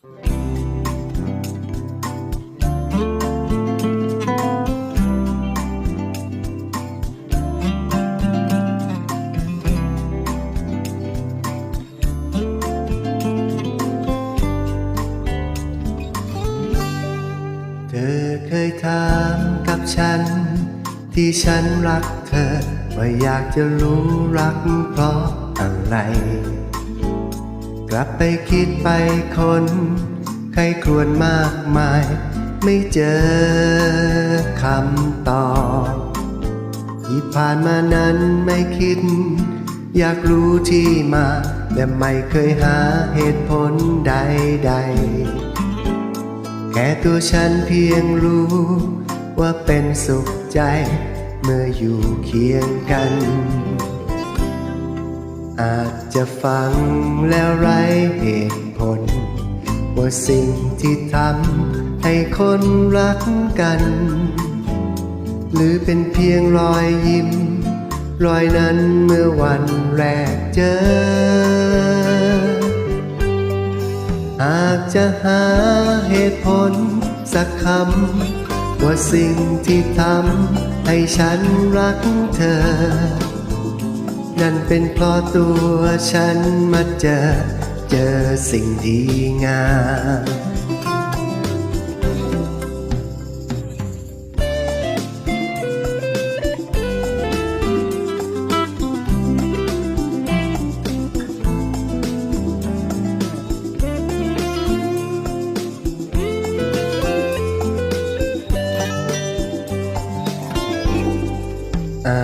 เธอเคยถามกับฉัน ที่ฉันรักเธอ ว่าอยากจะรู้รักเพราะอะไร กลับไปคิดไปคน ใครครวญมากมาย ไม่เจอคำตอบที่ผ่านมานั้นไม่คิด อยากรู้ที่มา แต่ไม่เคยหาเหตุผลใดๆ แค่ตัวฉันเพียงรู้ ว่าเป็นสุขใจ เมื่ออยู่เคียงกัน อาจจะฟังแล้วไรเหตุผล ว่าสิ่งที่ทำให้คนรักกัน หรือเป็นเพียงรอยยิ้ม รอยนั้นเมื่อวันแรกเจอหากจะหาเหตุผลสักคำว่าสิ่งที่ทำให้ฉันรักเธอ นั่นเป็นเพราะตัวฉันมาเจอ เจอสิ่งดีงาม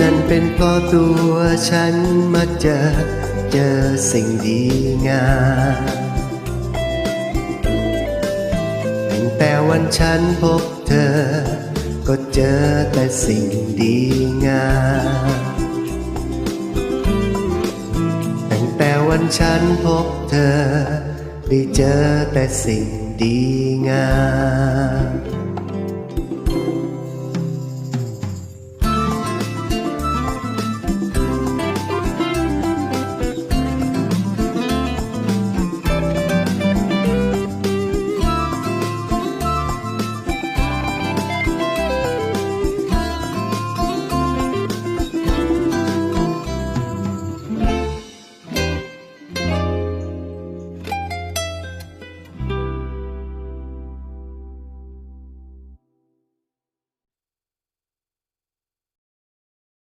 นั่นเป็นเพราะตัวฉันมาเจอเจอสิ่งดีงามตั้งแต่วันฉันพบเธอ ก็เจอแต่สิ่งดีงามตั้งแต่วันฉันพบเธอ ได้เจอแต่สิ่งดีงาม